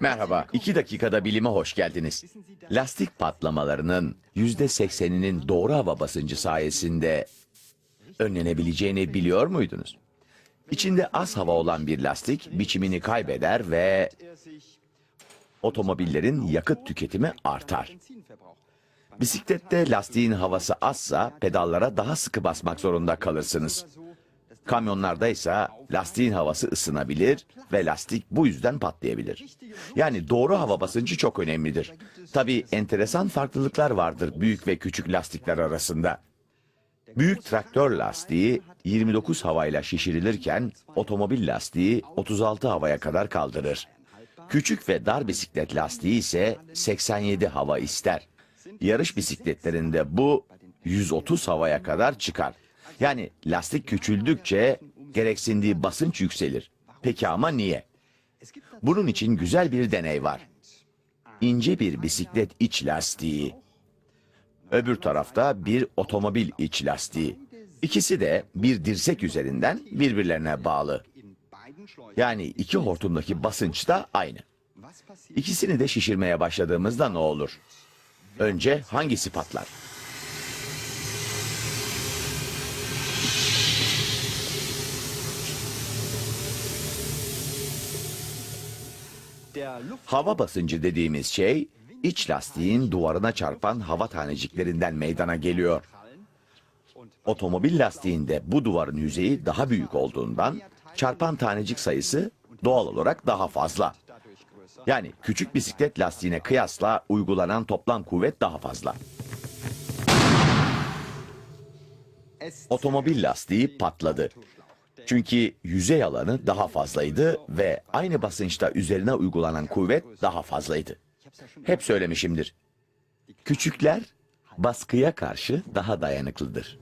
Merhaba, iki dakikada bilime hoş geldiniz. Lastik patlamalarının yüzde sekseninin doğru hava basıncı sayesinde önlenebileceğini biliyor muydunuz? İçinde az hava olan bir lastik biçimini kaybeder ve otomobillerin yakıt tüketimi artar. Bisiklette lastiğin havası azsa pedallara daha sıkı basmak zorunda kalırsınız. Kamyonlarda ise lastiğin havası ısınabilir ve lastik bu yüzden patlayabilir. Yani doğru hava basıncı çok önemlidir. Tabii enteresan farklılıklar vardır büyük ve küçük lastikler arasında. Büyük traktör lastiği 29 havayla şişirilirken otomobil lastiği 36 havaya kadar kaldırır. Küçük ve dar bisiklet lastiği ise 87 hava ister. Yarış bisikletlerinde bu 130 havaya kadar çıkar. Yani lastik küçüldükçe gereksindiği basınç yükselir. Peki ama niye? Bunun için güzel bir deney var. İnce bir bisiklet iç lastiği. Öbür tarafta bir otomobil iç lastiği. İkisi de bir dirsek üzerinden birbirlerine bağlı. Yani iki hortumdaki basınç da aynı. İkisini de şişirmeye başladığımızda ne olur? Önce hangisi patlar? Hava basıncı dediğimiz şey iç lastiğin duvarına çarpan hava taneciklerinden meydana geliyor. Otomobil lastiğinde bu duvarın yüzeyi daha büyük olduğundan çarpan tanecik sayısı doğal olarak daha fazla. Yani küçük bisiklet lastiğine kıyasla uygulanan toplam kuvvet daha fazla. Otomobil lastiği patladı. Çünkü yüzey alanı daha fazlaydı ve aynı basınçta üzerine uygulanan kuvvet daha fazlaydı. Hep söylemişimdir. Küçükler baskıya karşı daha dayanıklıdır.